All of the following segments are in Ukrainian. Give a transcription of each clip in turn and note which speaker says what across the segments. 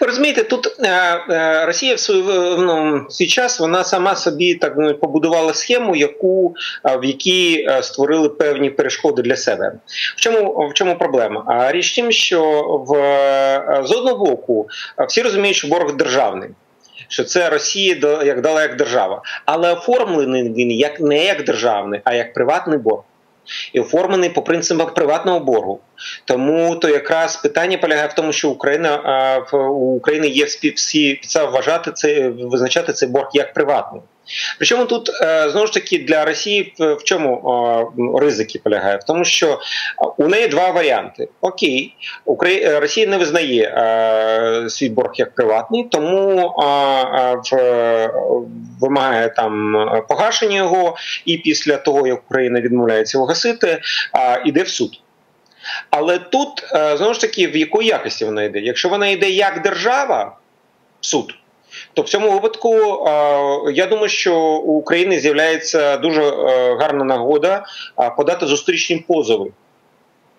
Speaker 1: Розумієте, тут е, е, Росія в свій, ну, свій час вона сама собі так побудувала схему, яку в якій створили певні перешкоди для себе. В чому в чому проблема? А річ тим, що в з одного боку всі розуміють, що борг державний. Що це Росія як дала як держава, але оформлений він як не як державний, а як приватний борг і оформлений по принципах приватного боргу. Тому то якраз питання полягає в тому, що Україна в Україні є всі підстави вважати це визначати цей борг як приватний. Причому тут е, знову ж таки для Росії в чому ризики полягає? В тому, що у неї два варіанти: Окей, е, Росія не визнає е, свій борг як приватний, тому вимагає там погашення його, і після того як Україна відмовляється його гасити, іде в суд. Але тут знову ж таки в якої якості вона йде? Якщо вона йде як держава, суд. То в цьому випадку я думаю, що у України з'являється дуже е, гарна нагода подати зустрічні позови.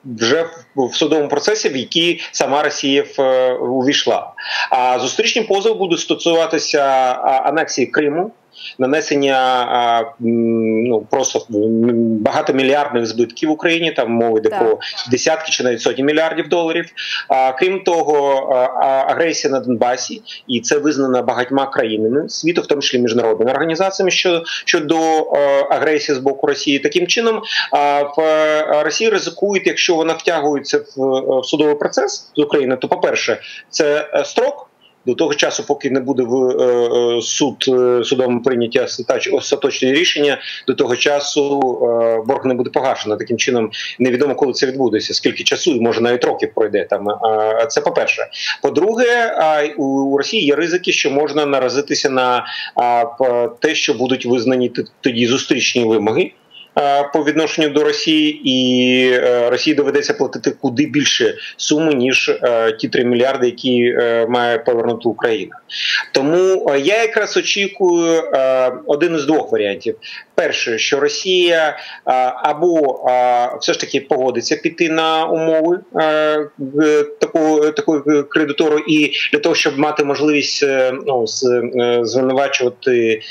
Speaker 1: Вже в судовому процесі, в який сама Росія е, увійшла. А зустрічні позови будуть стосуватися анексії Криму, нанесення ну просто багатомільярдних збитків в Україні. Там мови йде про десятки чи навіть сотні мільярдів доларів. А крім того, агресія на Донбасі, і це визнано багатьма країнами світу, в тому числі міжнародними організаціями, що щодо агресії з боку Росії. Таким чином в Росії ризикують, якщо вона втягується в судовий процес з України, то по перше, це е, строк до того часу, поки не буде в е, е, суд е, судовому прийняття остаточне рішення, до того часу борг не буде погашено. Таким чином невідомо, коли це відбудеться, скільки часу може навіть років пройде там. Це по перше. По-друге, у Росії є ризики, що можна наразитися на те, що будуть визнані тоді зустрічні вимоги. Е, по відношенню до Росії, і е, Росії доведеться платити куди більше суми ніж е, ті 3 мільярди, які має повернути Україна. Тому я якраз очікую один із двох варіантів: перше, що Росія або все ж таки погодиться піти на умови такого кредитору, і для того, щоб мати можливість ну, звинувачувати,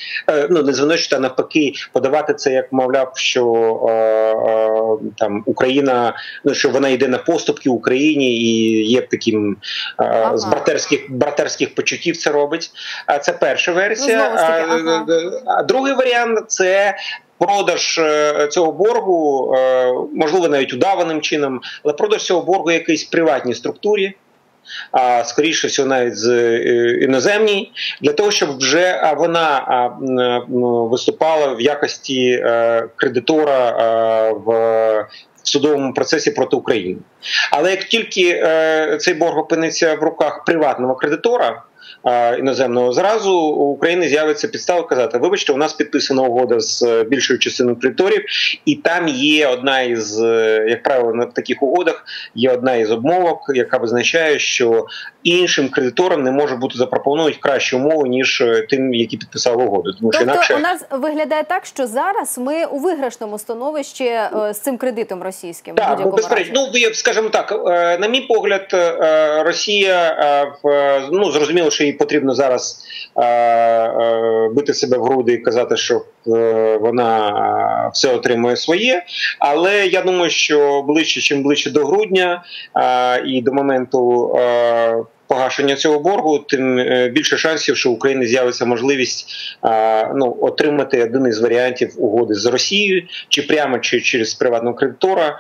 Speaker 1: ну не звинувачувати, а навпаки, подавати це як мовляв що е, е, там Україна, ну що вона йде на поступки Україні і є таким е, ага. з братерських братерських почуттів. Це робить. А це перша версія. Ну, ага. А другий варіант це. Продаж цього боргу можливо навіть удаваним чином, але продаж цього боргу якійсь приватній структурі а скоріше всього навіть з е, іноземній, для того, щоб вже вона виступала в якості е, кредитора в. Судовому процесі проти України, але як тільки е, цей борг опиниться в руках приватного кредитора, іноземного зразу у України з'явиться підстава казати: вибачте, у нас підписана угода з е, більшою частиною кредиторів, і там є одна із, е, як правило, на таких угодах є одна із обмовок, яка визначає, що іншим кредиторам не може бути запропонують кращі умови ніж е, тим, які підписали угоду.
Speaker 2: Тому що тобто інакше... у нас виглядає так, що зараз ми у виграшному становищі з цим кредитом російським.
Speaker 1: Так, ну, безперечно. Ну скажімо так, на мій погляд, Росія в ну зрозуміло, що їй потрібно зараз е, е, бити себе в груди і казати, що е, вона все отримує своє. Але я думаю, що ближче, чим ближче до грудня і до моменту погашення цього боргу, тим е, більше шансів, що в Україні з'явиться можливість ну отримати один із варіантів угоди з Росією, чи прямо чи через приватного кредитора,